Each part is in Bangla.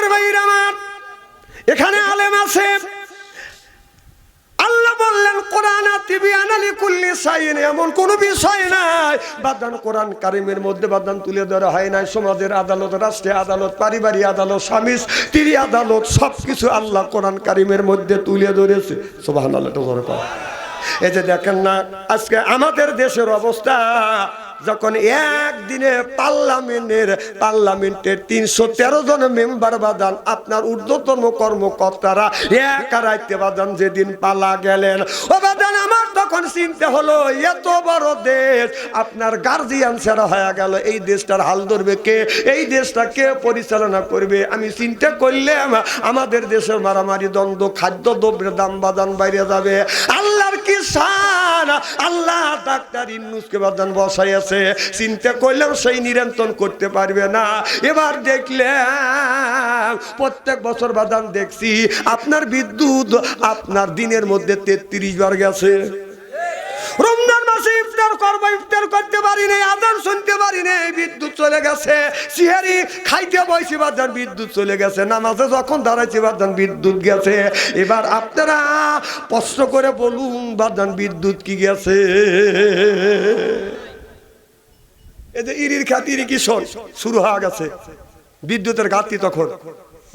আমার ভাইরা আমার। এখানে আলেম আছে। আল্লাহ বললেন, কোরআন কুল্লি সাইন, এমন কোনো বিষয় নাই। বাদান কোরআন কারিমের মধ্যে বাদান তুলে ধরা হয় নাই। সমাজের আদালত রাষ্ট্রীয় আদালত, পারিবারিক আদালত, স্বামী স্ত্রী আদালত, সবকিছু আল্লাহ কোরআন কারিমের মধ্যে তুলে ধরেছে। আল্লাহ এই যে দেখেন না, আজকে আমাদের দেশের অবস্থা যখন একদিনে পার্লামেন্টের পার্লামেন্টের তিনশো তেরো জন মেম্বার বাদান আপনার ঊর্ধ্বতম কর্মকর্তারা এক রাইতে বাদান যেদিন পালা গেলেন। ও বাদান আমার তখন চিনতে হলো, এত বড় দেশ, আপনার গার্জিয়ান সেরা হয়ে গেল, এই দেশটার হাল ধরবে কে? এই দেশটা কে পরিচালনা করবে? আমি চিন্তা করলাম, আমাদের দেশের মারামারি দ্বন্দ্ব খাদ্য দ্রব্যের দাম বাদান বাইরে যাবে। আল্লাহর আল্লাহ ডাক্তার চিন্তা করলেও সেই নিরন্তন করতে পারবে না। এবার প্রত্যেক বছর দেখছি, আপনার বিদ্যুৎ আপনার দিনের মধ্যে তেত্রিশ বার গেছে। রমজান মাসে ইফতার করব, ইফতার করতে পারি নাই আদান শুনতে পারি নাই, বিদ্যুৎ চলে গেছে। সিহারি খাইতে বসে বাদান বিদ্যুৎ চলে গেছে। নামাজে যখন দাঁড়াইছে বাদান বিদ্যুৎ গেছে। এবার আপনারা প্রশ্ন করে বলুন বাদান বিদ্যুৎ কি গেছে? এই যে ইরির খাতির কিশোর, শুরু হয়ে গেছে। বিদ্যুতের ঘাটতি তখন।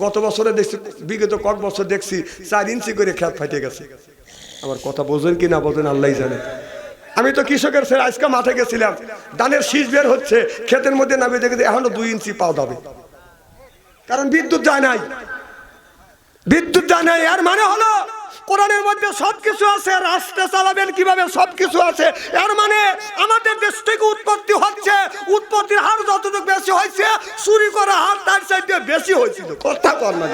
গত বছরে দেখছি, বিগত কয়েক বছর দেখছি, চার ইঞ্চি করে খেত ফাটে গেছে। আমার কথা বোঝেন কি না বোঝেন আল্লাহ জানে। আমি তো কৃষকের ছেলে আজকে মাঠে গেছিলাম। ধানের শীষ বের হচ্ছে, ক্ষেতের মধ্যে নামিয়ে দেখে এখনও দুই ইঞ্চি পাওয়া যাবে। কারণ বিদ্যুৎ যায় নাই। বিদ্যুৎ যায় নাই আর মানে হলো কোরআনের মধ্যে সবকিছু আছে রাস্তা চালাবেন কীভাবে সবকিছু আছে। এর মানে আমাদের দেশ থেকে উৎপত্তি হচ্ছে, উৎপত্তির হার যতটুকু বেশি হয়েছে, চুরি করা হার তার চাইতে বেশি হয়েছিল। কথা কর না।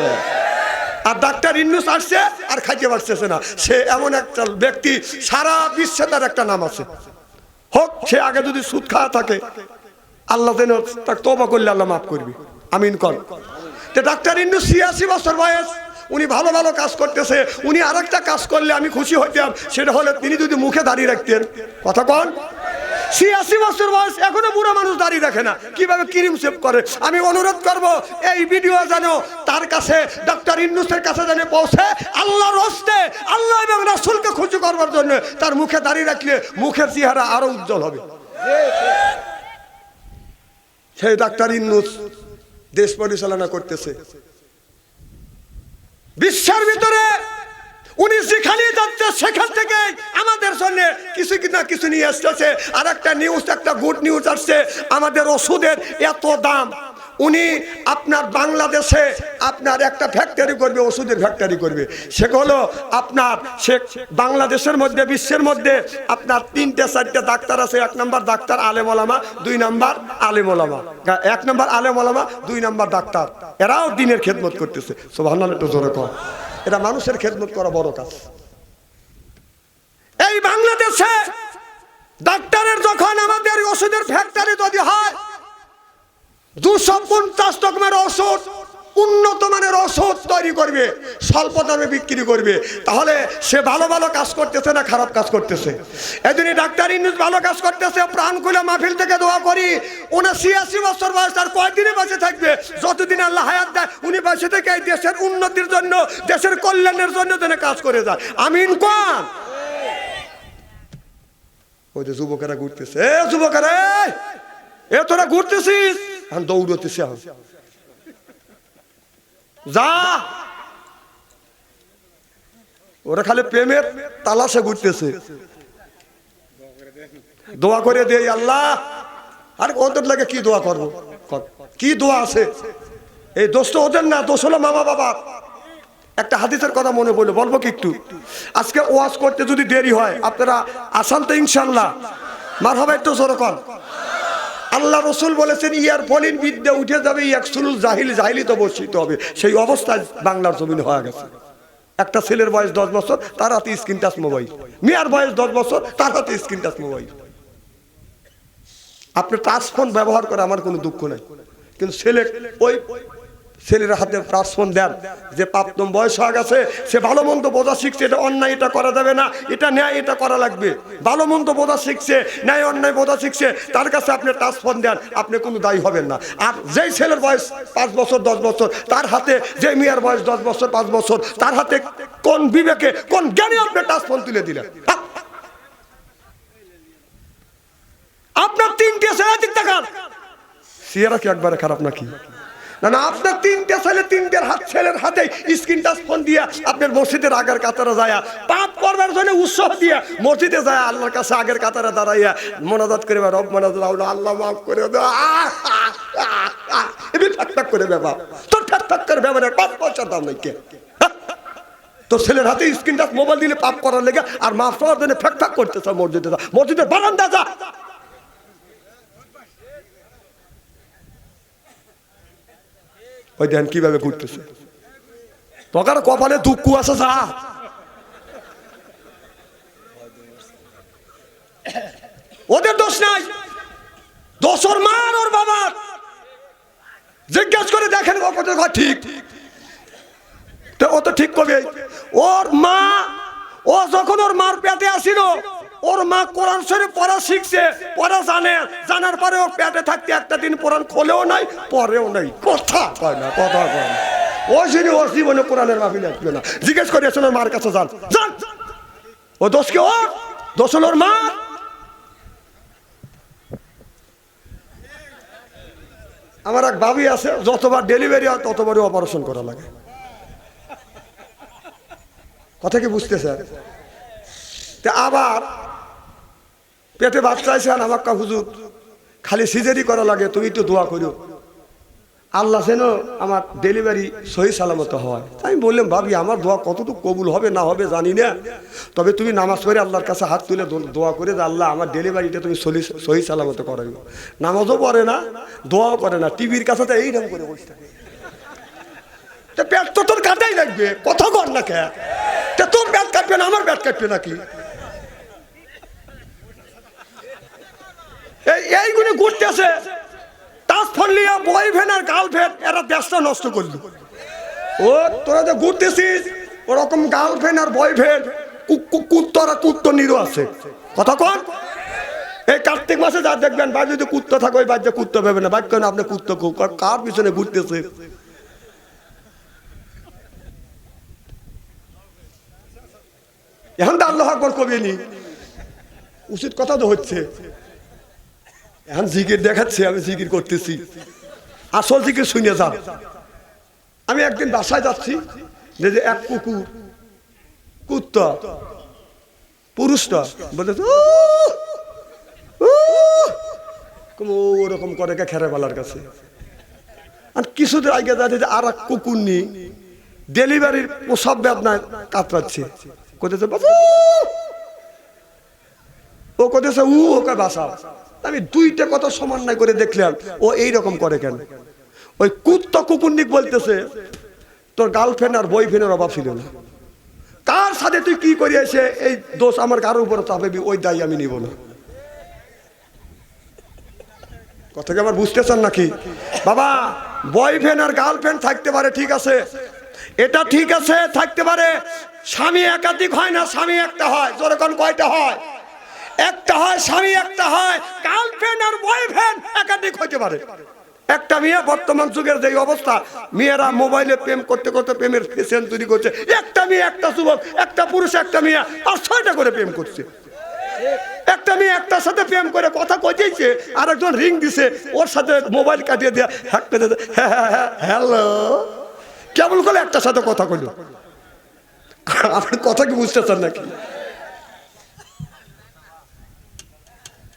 আর ডাক্তার ইন্নুস আসছে আর খাইতে পারতেছে না। সে এমন একটা ব্যক্তি, সারা বিশ্বে তার একটা নাম আছে। হোক, সে আগে যদি সুদ খাওয়া থাকে, আল্লাহ যেন তাকে তবা করলে আল্লাহ মাফ করবি। আমিন কর তো ডাক্তার ইন্নু ছিয়াশি বছর বয়স, উনি ভালো ভালো কাজ করতেছে। উনি আরেকটা কাজ করলে আমি খুশি হইতাম, সেটা হলে তিনি যদি মুখে দাঁড়িয়ে রাখতেন। কথা কন। ছিয়াশি বছর বয়স, এখনও বুড়ো মানুষ দাঁড়িয়ে রাখে না। কীভাবে ক্রিম সেভ করে? আমি অনুরোধ করব, এই ভিডিও যেন তার কাছে, ডক্টর ইন্নুসের কাছে যেন পৌঁছে, আল্লাহর হস্তে, আল্লাহ এবং রাসুলকে খুশি করবার জন্য তার মুখে দাঁড়িয়ে রাখলে মুখের চেহারা আরও উজ্জ্বল হবে। সেই ডাক্তার ইন্নুস দেশ পরিচালনা করতেছে। বিশ্বের ভিতরে উনি যেখানে যাচ্ছে, সেখান থেকে আমাদের জন্য কিছু না কিছু নিয়ে আসতেছে আর একটা নিউজ একটা গুড নিউজ আসছে, আমাদের ওষুধের এত দাম। উনি আপনার বাংলাদেশে আপনার একটা ফ্যাক্টরি করবে, ওষুধের ফ্যাক্টরি করবে। সে হলো আপনার, সে বাংলাদেশের মধ্যে, বিশ্বের মধ্যে আপনার তিনটে, চারটে ডাক্তার আছে। এক নম্বর ডাক্তার আলেম ওলামা, দুই নম্বর আলেম ওলামা। এক নম্বর আলেম ওলামা, দুই নম্বর ডাক্তার। এরাও দিনের খেদমত করতেছে। সোভান্ন একটু জোরে কম এটা মানুষের খেদমত করা বড় কাজ। এই বাংলাদেশে ডাক্তারের যখন আমাদের ওষুধের ফ্যাক্টরি যদি হয়, দুশো পঞ্চাশ রকমের ওষুধ তৈরি করবে, স্বল্প দামে বিক্রি করবে। তাহলে সে ভালো ভালো কাজ করতেছে না খারাপ কাজ করতেছে? এদিনই ডাক্তার ইন্নুস ভালো কাজ করতেছে, প্রাণ খুলে মাহফিল থেকে দোয়া করি। উনি ছিয়াশি বছর বয়স, আর কয়দিনে বেঁচে থাকবে? যতদিন আল্লাহ হায়াত দেয়, উনি বেঁচে থেকে এই দেশের উন্নতির জন্য, দেশের কল্যাণের জন্য যেন কাজ করে যায়। আমিন কোন? ওই যে যুবকেরা ঘুরতেছে, এ যুবকেরা! এ তোরা ঘুরতেছিস? দৌড়তেছে যা। ওরা খালি প্রেমের তালাশে ঘুরতেছে। দোয়া করে দেই আল্লাহ। আর ওদের লাগে কি দোয়া করব? কি দোয়া আছে? এই দোষ তো ওদের না, দোষ হলো মামা বাবা একটা হাদিসের কথা মনে পড়ল, বলব কি একটু? আজকে ওয়াজ করতে যদি দেরি হয়, আপনারা আসান তো ইনশাল্লাহ মার হবে একটু জোর কর আল্লাহ রসুল বলেছেন, ইয়ার ফলিন বিদ্যা উঠে যাবে এক সুরুল জাহিল, জাহিলি তো বসিত হবে। সেই অবস্থায় বাংলার জমিন হয়ে গেছে। একটা ছেলের বয়স দশ বছর, তার হাতে স্ক্রিন টাচ মোবাইল। মেয়ার বয়স দশ বছর, তার হাতে স্ক্রিন টাচ মোবাইল। আপনি টাচ ফোন ব্যবহার করে আমার কোনো দুঃখ নাই। কিন্তু ছেলে ওই ছেলের হাতে প্রার্থন দেন। যে পাপতম বয়স হয়ে গেছে, সে ভালো মন্দ বোঝা শিখছে, এটা অন্যায়, এটা করা যাবে না, এটা ন্যায়, এটা করা লাগবে। ভালো মন্দ বোঝা শিখছে, ন্যায়, অন্যায় বোঝা শিখছে, তার কাছে আপনি ট্রান্সফোন দেন, আপনি কোনো দায়ী হবেন না। আর যেই ছেলের বয়স পাঁচ বছর, দশ বছর, তার হাতে যে মেয়ের বয়স দশ বছর, পাঁচ বছর, তার হাতে কোন বিবেকে, কোন জ্ঞানী আপনি ট্রান্সফোন তুলে দিলেন? আপনার তিনটে ছেলে দিক দেখান সিয়ারা কি একবারে খারাপ নাকি? না না, আপনার তিনটে ছেলে, তিনটের হাত, ছেলের হাতে স্ক্রিন টাচ ফোন দিয়া আপনার মসজিদের আগের কাতারে যায়, পাপ করবার জন্য উৎসব দিয়া মসজিদে যায় আল্লাহর কাছে আগের কাতারে দাঁড়াইয়া মনাজাত করে রব মনাজাত আল্লাহ মাফ করে। এমনি ঠাক করে ব্যাপার তোর ঠাক ঠাক করে ব্যাপারে পাঁচ পয়সার দাম নাই কে? তোর ছেলের হাতে স্ক্রিন টাচ মোবাইল দিলে পাপ করার লেগে আর মাফ করার জন্য ফ্যাক ফ্যাক করতেছ মসজিদে। মসজিদের বারান্দা যা ওই দেন কীভাবে ঘুরতেছে? তোকার কপালে দুঃখ আছে, যা। ওদের দোষ নাই। দোষ ওর মা ওর বাবার জিজ্ঞেস করে দেখেন কথা ঠিক। ও তো ঠিক কবে ওর মা, ও যখন ওর মার পেটে আসিল ওর মা কোরআন শরীফ পড়া শিখছে, পড়া জানে। জানার পরে ওর পেটে থাকতে একটা দিন কোরআন খোলেও নাই পরেও নাই। কথা কয় না, কথা কয় না। ও যিনি ওর জীবনে কোরআনের মাফিল আসবে না, জিজ্ঞেস করে ওর মার কাছে যান। যান। ও দোষ কি ওর? দোষ হলো ওর মা আমার এক ভাবি আছে, যতবার ডেলিভারি হয়, ততবারই অপারেশন করা লাগে। কথা কি বুঝতেছেন তা আবার পেটে বাচ্চা আছেন আমার কা হুজুর, খালি সিজারি করা লাগে, তুমি একটু দোয়া করো আল্লাহ যেন আমার ডেলিভারি সহি সালামত হয়। আমি বললাম, ভাবি, আমার দোয়া কতটুকু কবুল হবে না হবে জানি না। তবে তুমি নামাজ পড়ে আল্লাহর কাছে হাত তুলে দোয়া করে যে আল্লাহ আমার ডেলিভারিটা তুমি সহি সালামত করাইও। নামাজও পড়ে না, দোয়াও করে না, টিভির কাছে তো এইরকম করে বসে থাকে। পেট তো তোর কাটাই লাগবে, কথা কর না কে? তোর পেট কাটবে না, আমার পেট কাটবে নাকি? এইগুলো ঘুরতেছে টাচ ফলিয়া বয়ফ্রেন্ড আর গার্লফ্রেন্ড এরা দেশটা নষ্ট করল। ও, তোরা যে ঘুরতেছিস, ওরকম গার্লফ্রেন্ড আর বয়ফ্রেন্ড কুত্তর আর কুত্ত নিরো আছে। কথা কন? এই কার্তিক মাসে যা দেখবেন বা যদি কুত্ত থাকে, ওই বাচ্চা কুত্ত পাবে না। বাক্য না আপনি কুত্ত কার পিছনে ঘুরতেছে? এখন তো আল্লাহ কবি নি। উচিত কথা তো হচ্ছে। এখন জিকির দেখাচ্ছে, আমি জিকির করতেছি। আসল জিকির শুনে যা আমি একদিন বাসায় যাচ্ছি, যে যে এক কুকুর, কুত্তা, পুরুষটা কম, ওরকম করে কে খেরে বেলার কাছে? আর কিছুদিন আগে যাচ্ছে যে আর এক কুকুর নি ডেলিভারির প্রসব বেদনায় কাতরাচ্ছে। বাঁচাও ও কোথাছে উ ওকে বাসা আমি দুইটা কথা সমন্বয় করে দেখলাম। ও এই রকম করে কেন? ওই কুত্তা কুকুরনিক বলতেছে, তোর গার্লফ্রেন্ড আর বয়ফ্রেন্ডের অভাব ছিল না। কার সাথে তুই কি করিয়েছে? এই দোষ আমার কারোর উপরে চাপাবি ওই দায়ী আমি নিব না। কথা কি আবার বুঝতেছেন নাকি? বাবা বয়ফ্রেন্ড আর গার্লফ্রেন্ড থাকতে পারে, ঠিক আছে। এটা ঠিক আছে, থাকতে পারে। স্বামী একাধিক হয় না, স্বামী একটা হয়। যেরকম কয়টা হয়? একটা হয় স্বামী, একটা হয় গার্লফ্রেন্ড আর বয়ফ্রেন্ড একাধিক হতে পারে। একটা মেয়ে, বর্তমান যুগের যে অবস্থা, মেয়েরা মোবাইলে প্রেম করতে করতে প্রেমের ফেশন তৈরি করছে। একটা মেয়ে, একটা যুবক, একটা পুরুষ, একটা মেয়ে আর ছয়টা করে প্রেম করছে। একটা মেয়ে একটার সাথে প্রেম করে কথা কইতেছে আর একজন রিং দিছে, ওর সাথে মোবাইল কাটিয়ে দিয়ে হ্যাক করে হ্যালো। কেমন করে একটার সাথে কথা কইল? আপনি কথা কি বুঝতেছেন নাকি?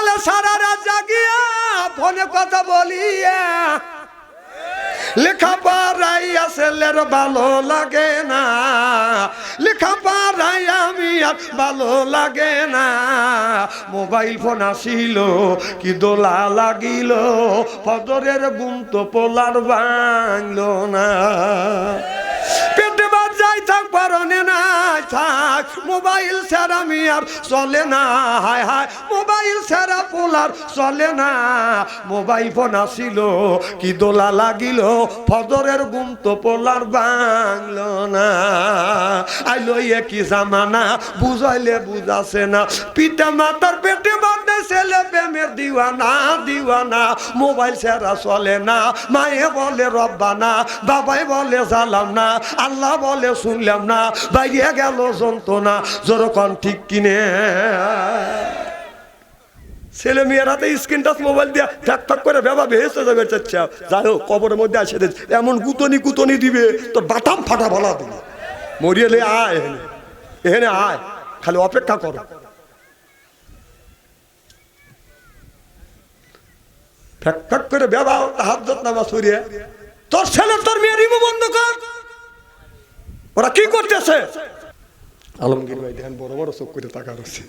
ছেলে সারা রাত জাগিয়া, ফোনে কথা বলিয়া। লেখা পাড়াইয়া ছেলের ভালো লাগে না। লেখা পাড়াই আমি আর ভালো লাগে না। মোবাইল ফোন আসিল, কি দোলা লাগিল ফদরের গুম তো পোলার বাংলো না। পেটে বাদ যাই থাক পারনে থাক, মোবাইল ছাড়া আমি আর চলে না। হায় হায়, মোবাইল ছাড়া পোলার চলে না। মোবাইল ফোন আসিল, কি দোলা লাগিল ফদরের গুম তো পোলার বাংলো না। আইলো এ কি জামানা, বুঝাইলে বুঝাছে না। পিতা মাতার পেটে বাদে ছেলে প্রেমের দিওয়ানা দিওয়ানা। মোবাইল ছাড়া চলে না। মায়ে বলে, রব্বানা। বাবাই বলে জালাম না আল্লাহ বলে শুনলাম না বাইরে গেল যন্ত্রণা যেরকম ঠিক কিনে। ছেলে মেয়ের হাতে স্ক্রিন টাচ মোবাইল দিয়ে ঠাক ঠাক করে ব্যবহার ভেসে যাবে চাচ্ছা যাই হোক, কবরের মধ্যে আসে এমন গুতনি গুতনি দিবে, তোর বাটাম ফাটা বলা দিবে। মরিয়েলে আয় এখানে। এখানে আয়, খালি অপেক্ষা করো। ফ্যাক ফ্যাক করে ব্যবহার হাত যত নামা সরিয়ে। তোর ছেলে, তোর মেয়ে রিমো বন্ধ কর। ওরা কি করতেছে? আলমগীর ভাই, দেখেন বড় বড় চোখ করে তাকা রয়েছে।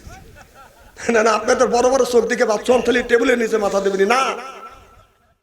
না না, আপনি তো বড় বড় চোখ দিকে বাচ্চা টেবিলের নিচে মাথা দেবেনি না